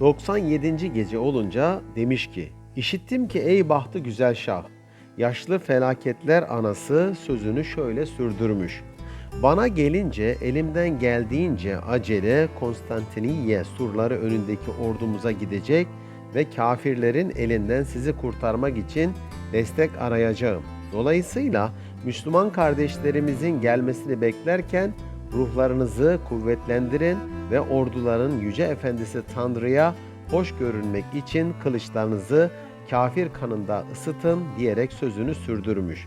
97. gece olunca demiş ki, İşittim ki ey bahtı güzel şah, yaşlı felaketler anası sözünü şöyle sürdürmüş. Bana gelince elimden geldiğince acele Konstantiniye surları önündeki ordumuza gidecek ve kafirlerin elinden sizi kurtarmak için destek arayacağım. Dolayısıyla Müslüman kardeşlerimizin gelmesini beklerken ruhlarınızı kuvvetlendirin ve orduların yüce efendisi Tanrı'ya hoş görünmek için kılıçlarınızı kafir kanında ısıtın diyerek sözünü sürdürmüş.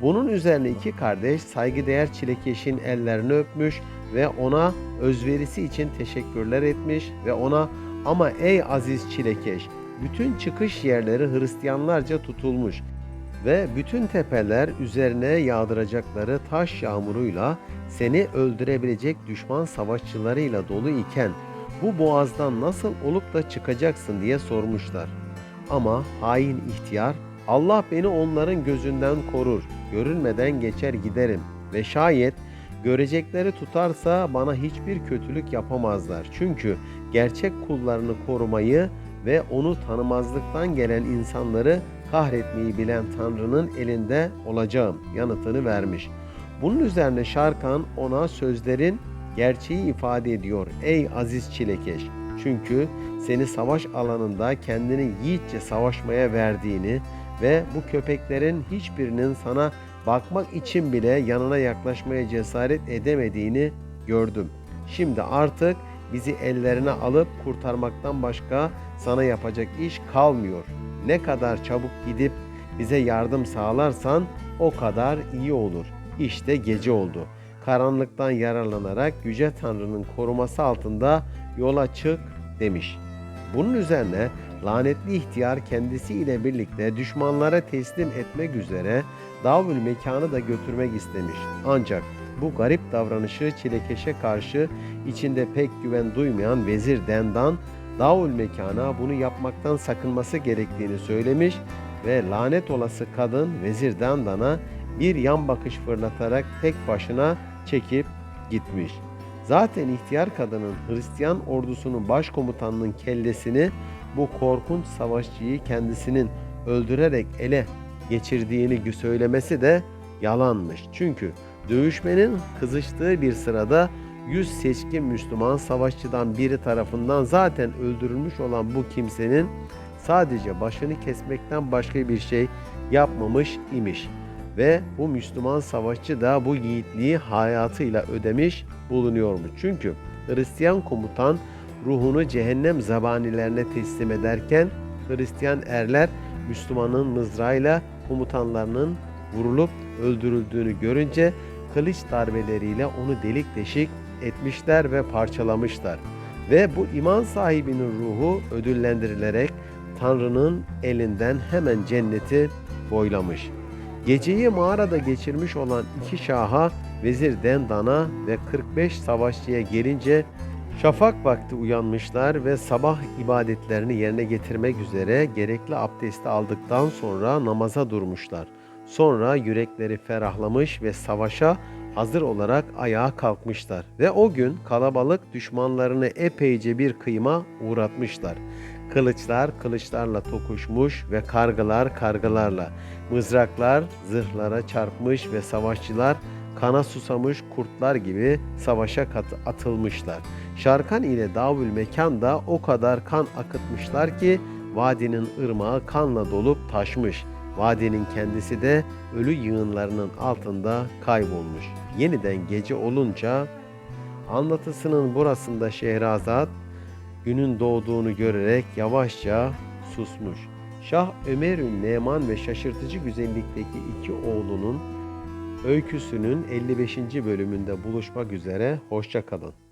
Bunun üzerine iki kardeş saygıdeğer Çilekeş'in ellerini öpmüş ve ona özverisi için teşekkürler etmiş ve ona ama ey aziz Çilekeş bütün çıkış yerleri Hristiyanlarca tutulmuş ve bütün tepeler üzerine yağdıracakları taş yağmuruyla seni öldürebilecek düşman savaşçılarıyla dolu iken bu boğazdan nasıl olup da çıkacaksın diye sormuşlar. Ama hain ihtiyar Allah beni onların gözünden korur, görünmeden geçer giderim ve şayet görecekleri tutarsa bana hiçbir kötülük yapamazlar. Çünkü gerçek kullarını korumayı ve onu tanımazlıktan gelen insanları kahretmeyi bilen Tanrı'nın elinde olacağım yanıtını vermiş. Bunun üzerine Şarkan ona sözlerin gerçeği ifade ediyor. Ey aziz çilekeş! Çünkü seni savaş alanında kendini yiğitçe savaşmaya verdiğini ve bu köpeklerin hiçbirinin sana bakmak için bile yanına yaklaşmaya cesaret edemediğini gördüm. Şimdi artık bizi ellerine alıp kurtarmaktan başka sana yapacak iş kalmıyor. Ne kadar çabuk gidip bize yardım sağlarsan o kadar iyi olur. İşte gece oldu. Karanlıktan yararlanarak Yüce Tanrı'nın koruması altında yola çık demiş. Bunun üzerine lanetli ihtiyar kendisiyle birlikte düşmanlara teslim etmek üzere Davül mekanı da götürmek istemiş. Ancak bu garip davranışı Çilekeş'e karşı içinde pek güven duymayan Vezir Dendan Davul mekana bunu yapmaktan sakınması gerektiğini söylemiş ve lanet olası kadın Vezir Dendan'a bir yan bakış fırlatarak tek başına çekip gitmiş. Zaten ihtiyar kadının Hristiyan ordusunun başkomutanının kellesini bu korkunç savaşçıyı kendisinin öldürerek ele geçirdiğini söylemesi de yalanmış. Çünkü dövüşmenin kızıştığı bir sırada 100 seçkin Müslüman savaşçıdan biri tarafından zaten öldürülmüş olan bu kimsenin sadece başını kesmekten başka bir şey yapmamış imiş. Ve bu Müslüman savaşçı da bu yiğitliği hayatıyla ödemiş bulunuyormuş. Çünkü Hristiyan komutan ruhunu cehennem zabanilerine teslim ederken Hristiyan erler Müslümanın mızrağıyla komutanlarının vurulup öldürüldüğünü görünce kılıç darbeleriyle onu delik deşik etmişler ve parçalamışlar. Ve bu iman sahibinin ruhu ödüllendirilerek Tanrı'nın elinden hemen cenneti boylamış. Geceyi mağarada geçirmiş olan iki şaha Vezir Dendan'a ve 45 savaşçıya gelince şafak vakti uyanmışlar ve sabah ibadetlerini yerine getirmek üzere gerekli abdesti aldıktan sonra namaza durmuşlar. Sonra yürekleri ferahlamış ve savaşa hazır olarak ayağa kalkmışlar ve o gün kalabalık düşmanlarını epeyce bir kıyma uğratmışlar. Kılıçlar kılıçlarla tokuşmuş ve kargılar kargılarla, mızraklar zırhlara çarpmış ve savaşçılar kana susamış kurtlar gibi savaşa katı atılmışlar. Şarkan ile Davül Mekan da o kadar kan akıtmışlar ki vadinin ırmağı kanla dolup taşmış. Vadinin kendisi de ölü yığınlarının altında kaybolmuş. Yeniden gece olunca anlatısının burasında Şehrazat günün doğduğunu görerek yavaşça susmuş. Şah Ömer'ün Neman ve şaşırtıcı güzellikteki iki oğlunun öyküsünün 55. bölümünde buluşmak üzere. Hoşça kalın.